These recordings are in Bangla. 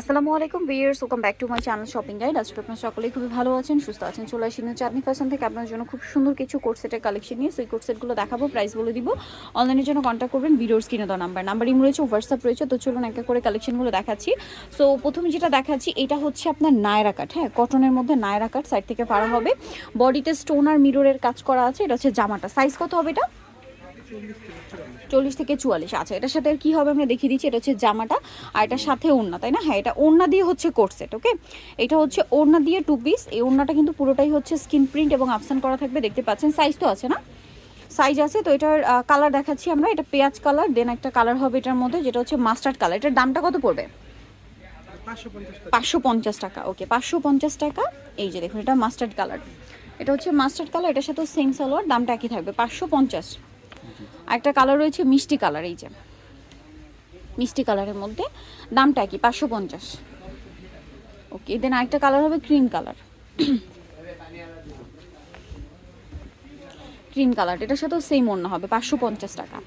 আসসালামু আলাইকুম viewers welcome back to my channel shopping guide আজকে আপনার সকলেই খুবই ভালো আছেন, সুস্থ আছেন। চলে আসি চাঁদনি ফ্যাশন থেকে। আপনার জন্য খুব সুন্দর কিছু কোট সেটের কালেকশন নিয়ে। সেই কোট সেটগুলো দেখাবো প্রাইস বলে দিব। অনলাইনের জন্য কন্ট্যাক্ট করবেন ভিডিওর স্ক্রিনে দেওয়া নাম্বার নাম্বার ইম রয়েছে হোয়াটসঅ্যাপ রয়েছে। তো চলুন একটা করে কালেকশনগুলো দেখাচ্ছি। সো প্রথমে যেটা দেখাচ্ছি, এটা হচ্ছে আপনার নায়রা কাট হ্যাঁ? কটনের মধ্যে নায়রা কাট সাইড থেকে পাড়া হবে। বডিতে স্টোন আর মিররের কাজ করা আছে, এটা হচ্ছে জামাটা। সাইজ কত হবে এটা? চল্লিশ থেকে চুয়াল্লিশ। আচ্ছা এটার সাথে কি হবে আমরা দেখিয়ে দিচ্ছি, এটা হচ্ছে জামাটা, আর এটার সাথে ওড়না, তাই না? হ্যাঁ এটা ওড়না দিয়ে হচ্ছে কোট সেট, ওকে? এটা হচ্ছে ওড়না দিয়ে টু পিস এই ওড়নাটা কিন্তু পুরোটাই হচ্ছে স্কিন প্রিন্ট এবং আফসান করা থাকবে, দেখতে পাচ্ছেন সাইজ তো আছে না? সাইজ আছে, তো এটার কালার দেখাচ্ছি আমরা, এটা পেঁয়াজ কালার দেন একটা কালার হবে এটার মধ্যে, যেটা হচ্ছে মাস্টার্ড কালার এটার দামটা কত পড়বে? পাঁচশো পঞ্চাশ টাকা, ওকে, পাঁচশো পঞ্চাশ টাকা, এই যে দেখুন, এটা মাস্টার্ড কালার এটা হচ্ছে মাস্টার্ড কালার এটার সাথে সেম সালোয়ার দামটা একই থাকবে, পাঁচশো পঞ্চাশ। একটা কালার রয়েছে মিষ্টি কালার এই যে। মিষ্টি কালারের মধ্যে দামটা কি? পাঁচশো পঞ্চাশ। ওকে দেন আরেকটা কালার হবে ক্রিম কালার ক্রিম কালার এটার সাথেও সেম অন্য হবে, পাঁচশো পঞ্চাশ টাকা।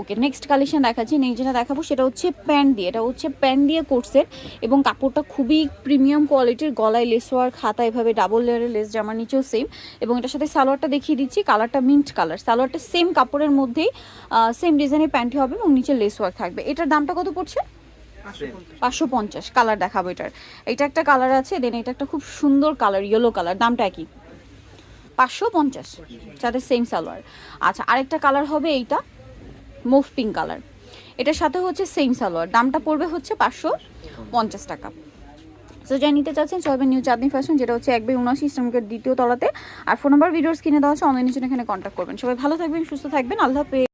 ওকে নেক্সট কালেকশন দেখাচ্ছি নেক্সট যেটা দেখাবো সেটা হচ্ছে প্যান্ট দিয়ে, এটা হচ্ছে প্যান্ট দিয়ে কোর্সের এবং কাপড়টা খুবই প্রিমিয়াম কোয়ালিটির গলায় লেস হাতা এভাবে ডাবল লেয়ারের লেস জামার নিচেও সেম এবং এটার সাথে সালোয়ারটা দেখিয়ে দিচ্ছি কালারটা মিন্ট কালার সালোয়ারটা সেম কাপড়ের মধ্যেই সেম ডিজাইনের প্যান্টই হবে এবং নিচে লেস থাকবে। এটার দামটা কত পড়ছে? পাঁচশো পঞ্চাশ। কালার দেখাবো এটার। এটা একটা কালার আছে দেন এটা একটা খুব সুন্দর কালার ইয়েলো কালার দামটা একই। পাঁচশো পঞ্চাশ, যাদের সেম সালোয়ার আচ্ছা আরেকটা কালার হবে এইটা মুভ পিঙ্ক কালার এটার সাথে হচ্ছে সেম সালোয়ার দামটা পড়বে হচ্ছে পাঁচশো পঞ্চাশ টাকা। সো যাই নিতে চাচ্ছেন সবাই নিউ চাঁদনি ফ্যাশন যেটা হচ্ছে এক বাই উনআশি ইসলামকের দ্বিতীয় তলাতে। আর ফোন নাম্বার ভিডিওস কিনে দেওয়া হচ্ছে অনলাইনের জন্য এখানে কন্ট্যাক্ট করবেন। সবাই ভালো থাকবেন, সুস্থ থাকবেন, আল্লাহ